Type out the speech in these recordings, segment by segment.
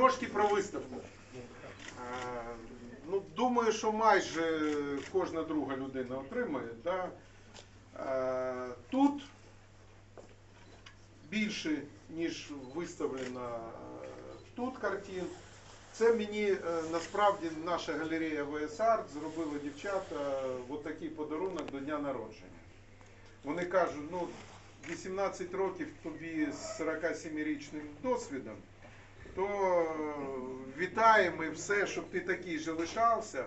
трошки про виставку. Е, Ну, думаю, що майже кожна друга людина отримає. Да? Е, Тут більше, ніж виставлено е, тут картин. Це мені насправді наша галерея Арт зробила дівчата от такий подарунок до дня народження. Вони кажуть, ну 18 років тобі з 47-річним досвідом, то е, вітаємо і все, щоб ти такий же лишався.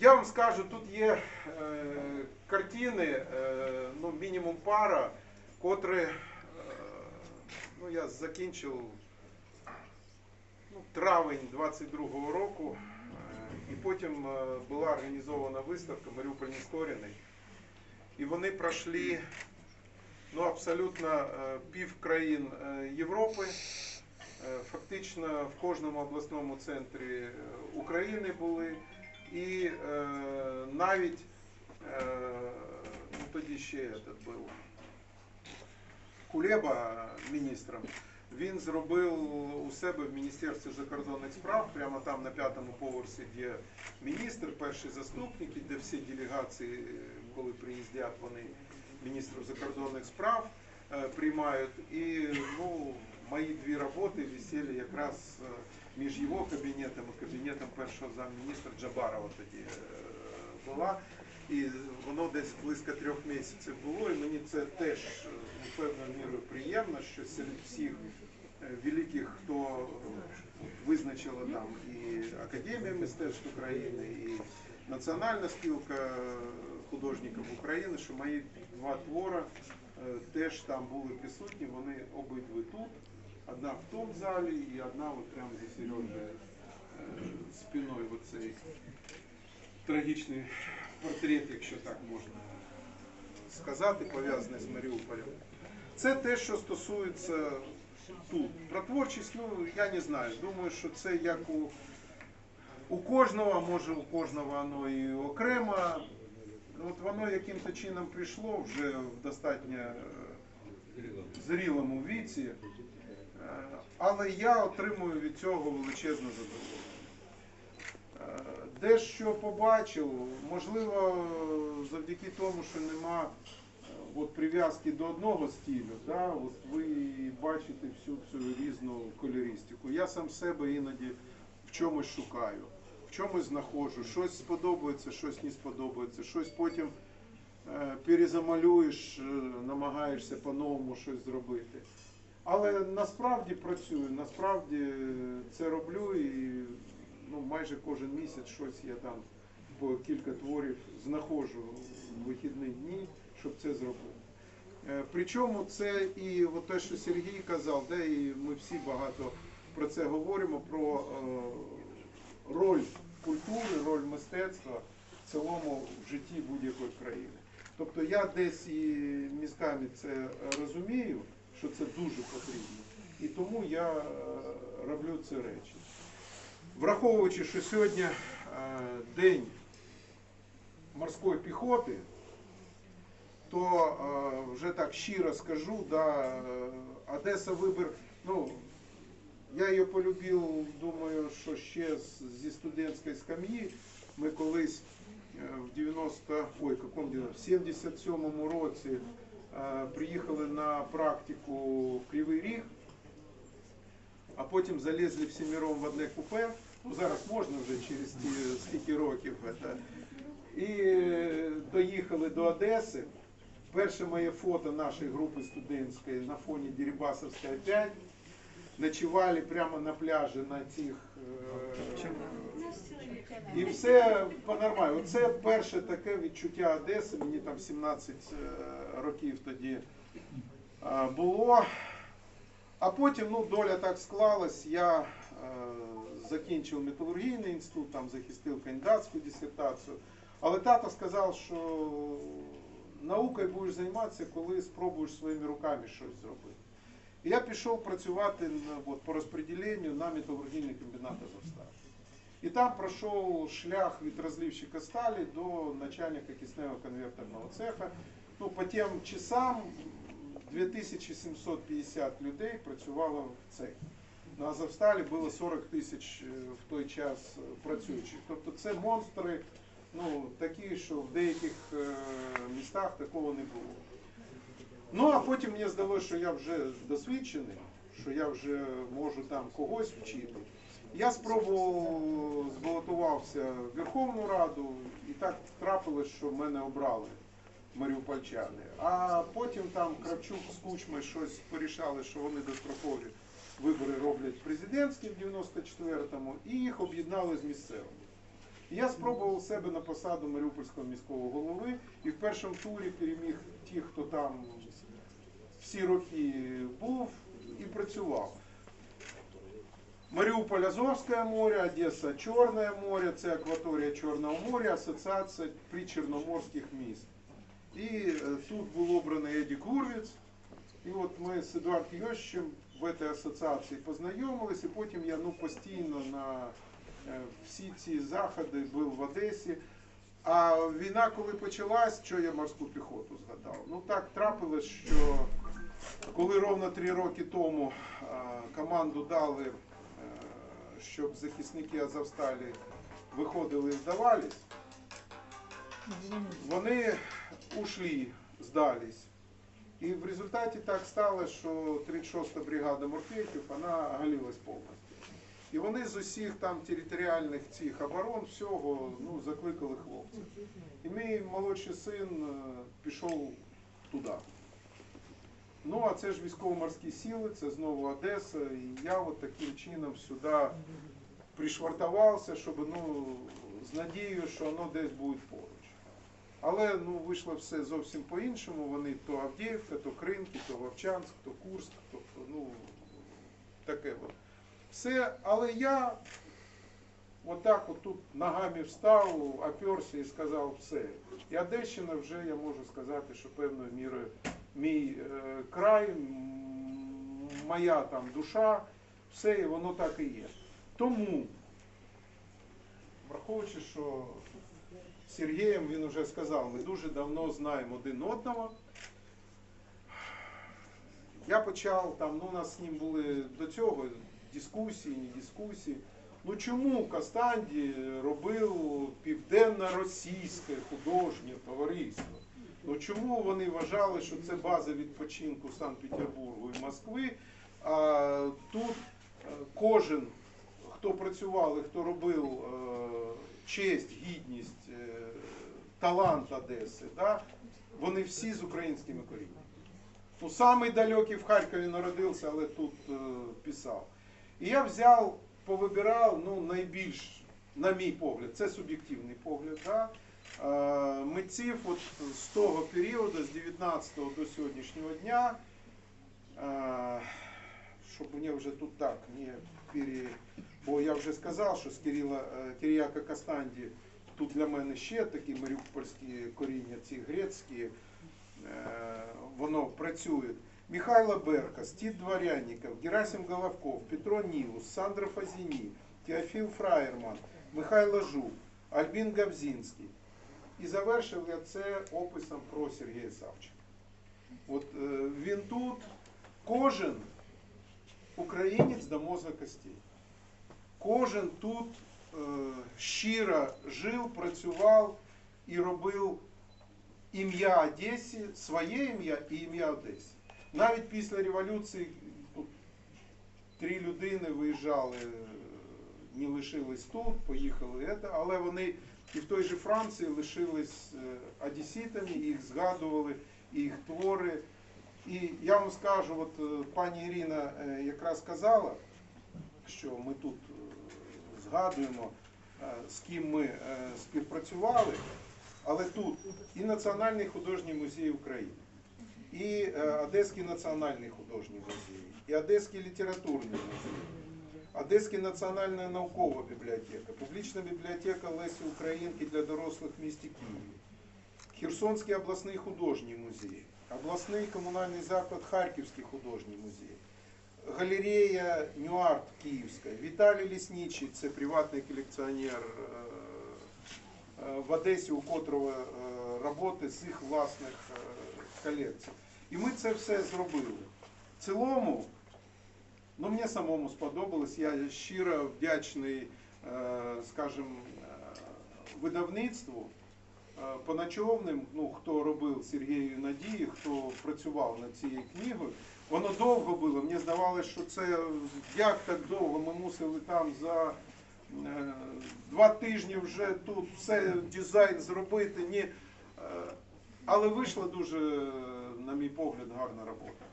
Я вам скажу, тут є е, картини, е, ну, мінімум пара, котрі, е, ну, я закінчив ну, травень 22-го року, е, і потім е, була організована виставка Маріуполь Нескорений. І вони пройшли ну, абсолютно е, пів країн е, Європи. Е, Фактично в кожному обласному центрі е, України були. І е, навіть ну, тоді ще этот був Кулеба міністром. Він зробив у себе в Міністерстві закордонних справ, прямо там на п'ятому поверсі, де міністр, перший заступник, де всі делегації, коли приїздять вони міністрів закордонних справ, приймають. І ну, мої дві роботи висіли якраз е, між його кабінетом і кабінетом першого замміністра Джабарова тоді е, була. І воно десь близько трьох місяців було, і мені це теж ну, певною мірою приємно, що серед всіх великих, хто визначила там і Академія мистецтв України, і Національна спілка художників України, що мої два твори теж там були присутні, вони обидві тут. Одна в тому залі і одна от прямо за Сережею е, спиною оцей трагічний портрет, якщо так можна сказати, пов'язаний з Маріуполем. Це те, що стосується тут. Про творчість, ну я не знаю. Думаю, що це як у, у кожного, може у кожного воно і окремо. От воно яким-то чином прийшло вже в достатньо е, зрілому віці. Але я отримую від цього величезне задоволення. Е, Дещо побачив, можливо, завдяки тому, що нема е, от, прив'язки до одного стилю, да, от ви бачите всю цю різну кольористику. Я сам себе іноді в чомусь шукаю, в чомусь знаходжу, щось сподобається, щось не сподобається, щось потім е, перезамалюєш, намагаєшся по-новому щось зробити. Але насправді працюю, насправді це роблю і ну, майже кожен місяць щось я там по кілька творів знаходжу в вихідні дні, щоб це зробити. Е, Причому це і от те, що Сергій казав, де і ми всі багато про це говоримо, про е, роль культури, роль мистецтва в цілому в житті будь-якої країни. Тобто я десь і мізками це розумію, що це дуже потрібно. І тому я е, роблю ці речі. Враховуючи, що сьогодні е, день морської піхоти, то е, вже так щиро скажу, да, Одеса вибір, ну, я її полюбив, думаю, що ще зі студентської скам'ї. Ми колись в 90, ой, какому 90, в 77-му році приїхали на практику в Кривий Ріг, а потім залізли всіміром в одне купе. Ну, зараз можна вже через ті скільки років. Це. І е, доїхали до Одеси. Перше моє фото нашої групи студентської на фоні Дірібасовська 5. Ночували прямо на пляжі на цих. е, і все по-нормально. Це перше таке відчуття Одеси. Мені там 17 е, років тоді е, було. А потім ну, доля так склалась. Я закінчив металургійний інститут, там захистив кандидатську дисертацію. Але тато сказав, що наукою будеш займатися, коли спробуєш своїми руками щось зробити. Я пішов працювати от, по розподіленню на металургійний комбінат Азовсталь. І там пройшов шлях від розливщика сталі до начальника кисневого конвертерного цеха. Ну, по тим часам 2750 людей працювало в цехі. на Азовсталі було 40 тисяч е, в той час працюючих. Тобто це монстри, ну, такі, що в деяких е, містах такого не було. Ну, а потім мені здалося, що я вже досвідчений, що я вже можу там когось вчити. Я спробував, збалотувався в Верховну Раду, і так трапилось, що мене обрали маріупольчани. А потім там Кравчук з Кучмою щось порішали, що вони дострокові вибори роблять президентські в 94-му, і їх об'єднали з місцевими. Я спробував себе на посаду Маріупольського міського голови і в першому турі переміг ті, хто там всі роки був і працював. Маріуполь Азовське море, Одеса Чорне море, це акваторія Чорного моря, асоціація причорноморських міст. І е, тут був обраний Еді Курвіц. І от ми з Едуардом Йощем в цій асоціації познайомились, і потім я ну, постійно на е, всі ці заходи був в Одесі. А війна, коли почалась, що я морську піхоту згадав? Ну так трапилось, що коли ровно три роки тому е, команду дали, е, щоб захисники Азовсталі виходили і здавались, вони ушли, здались. І в результаті так сталося, що 36-та бригада морпехів, вона оголилась повністю. І вони з усіх там територіальних цих оборон всього ну, закликали хлопців. І мій молодший син е, пішов туди. Ну, а це ж військово-морські сили, це знову Одеса. І я от таким чином сюди пришвартувався, щоб ну, з надією, що воно десь буде поруч. Але ну, вийшло все зовсім по-іншому. Вони то Авдіївка, то Кринки, то Вовчанськ, то Курськ, тобто, ну, таке. Все, але я отак от тут ногами встав, оперся і сказав все. І Одещина вже я можу сказати, що певною мірою мій е, край, моя там душа, все, і воно так і є. Тому, враховуючи, що з Сергієм він вже сказав, ми дуже давно знаємо один одного. Я почав там, ну у нас з ним були до цього дискусії, не дискусії. Ну чому Кастанді робив південно-російське художнє товариство? Ну чому вони вважали, що це база відпочинку Санкт-Петербургу і Москви? А тут е, кожен, хто працював і хто робив е, честь, гідність, е, талант Одеси, да, вони всі з українськими коріннями. Ну, самий далекий в Харкові народився, але тут писав. І я взяв, повибирав ну, найбільш, на мій погляд, це суб'єктивний погляд, да, митців от, з того періоду, з 19-го до сьогоднішнього дня, щоб мені вже тут так не пере... Бо я вже сказав, що з Кирила, е, Кастанді тут для мене ще такі маріупольські коріння, ці грецькі, е, воно працює. Михайло Берка, Стит Дворянников, Герасим Головков, Петро Нилус, Сандра Фазіні, Теофіл Фраєрман, Михайло Жук, Альбін Гавзінський. І завершив я це описом про Сергія Савченка. От е, він тут, кожен українець до мозга костей. Кожен тут е, щиро жив, працював і робив ім'я Одесі, своє ім'я і ім'я Одесі. Навіть після революції тут три людини виїжджали, не лишились тут, поїхали, але вони і в той же Франції лишились е, одеситами, їх згадували, їх твори. І я вам скажу, от е, пані Ірина е, якраз сказала, що ми тут згадуємо, з ким ми співпрацювали, але тут і Національний художній музей України, і е, Одеський національний художній музей, і Одеський літературний музей, Одеська національна наукова бібліотека, публічна бібліотека Лесі Українки для дорослих в місті Києві, Херсонський обласний музей, обласний комунальний заклад Харківський художній музей, галерея Нюарт Київська, Віталій Лісничий, це приватний колекціонер е, е, в Одесі, у котрого роботи з їх власних е, колекцій. І ми це все зробили. В цілому Ну, мені самому сподобалось. Я щиро вдячний, е, скажімо, е, видавництву е, поночовним, ну, хто робив Сергію Надії, хто працював над цією книгою. Воно довго було. Мені здавалося, що це як так довго. Ми мусили там за е, два тижні вже тут все дизайн зробити. Ні. Але вийшла дуже, на мій погляд, гарна робота.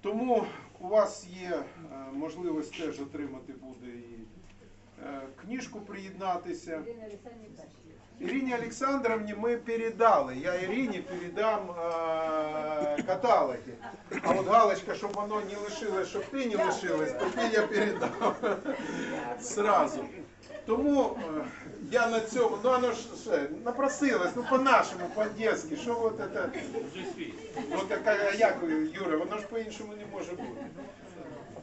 Тому у вас є е, можливість теж отримати буде і е, книжку приєднатися. Ірині Олександровні ми передали. Я Ірині передам е, каталоги. А от галочка, щоб воно не лишилось, щоб ти не лишилась, тобі я передав сразу. Тому я на цьому, ну воно ж ще, напросилось, ну по-нашому, по-дєськи, що от це, ну така, як Юра, воно ж по-іншому не може бути.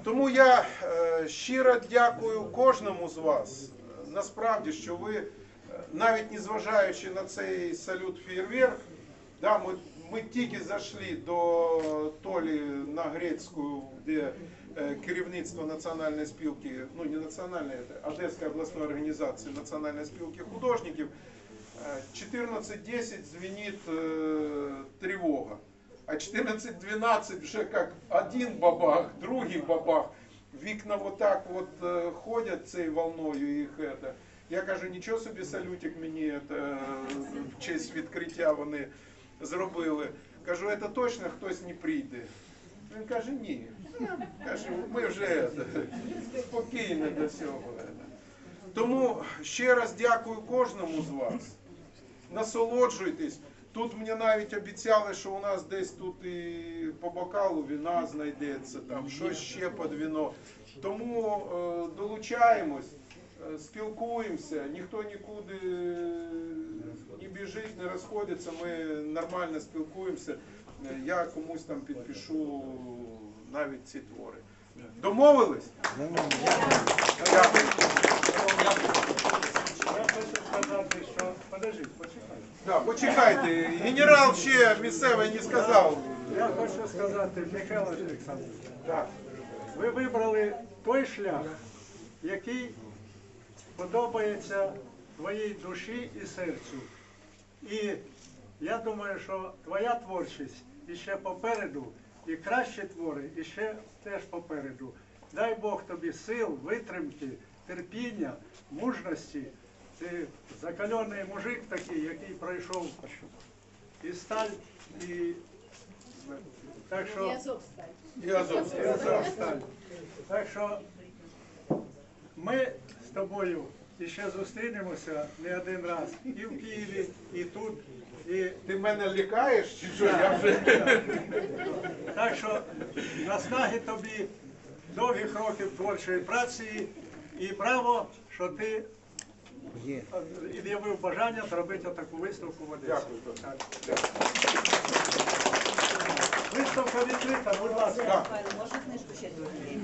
Тому я е, щиро дякую кожному з вас. Насправді, що ви, е, навіть незважаючи на цей салют фейерверк, ми, ми тільки зайшли до Толі на Грецьку, де керівництво Національної спілки, ну не національної, Одеської обласної організації Національної спілки художників, е, 14.10 дзвенить е, тривога. А 14-12 вже як один бабах, другий бабах. Вікна вот так вот е, ходять цією волною їх. Я кажу, нічого собі салютик мені это, в честь відкриття вони зробили. Кажу, це точно хтось не прийде. Він каже, ні. Каже, ми вже это, спокійно до это. Тому ще раз дякую кожному з вас насолоджуйтесь. Тут мені навіть обіцяли, що у нас десь тут і по бокалу віна знайдеться, там щось ще під віно. Тому е, долучаємось, е, спілкуємося, ніхто нікуди не біжить, не розходиться. Ми нормально спілкуємося. Е, Я комусь там підпишу навіть ці твори. Домовились? Дякую. Я хочу сказати, що подожди, почекай. Да, почекайте, генерал ще місцевий не сказав. Я хочу сказати, Михайло Олександрович, Так. ви вибрали той шлях, який подобається твоїй душі і серцю. І я думаю, що твоя творчість іще попереду, і кращі твори іще теж попереду. Дай Бог тобі сил, витримки, терпіння, мужності. Ти закалений мужик такий, який пройшов і сталь, і так що. І Азовський. І Азов сталь. Так що ми з тобою ще зустрінемося не один раз і в Києві, і тут. І Ти мене лякаєш чи що? Я вже так що наснаги тобі довгих років творчої праці і браво, що ти від'явив бажання зробити таку виставку в Одесі. Дякую. Так. Виставка відкрита, будь ласка. Можна книжку ще зробити?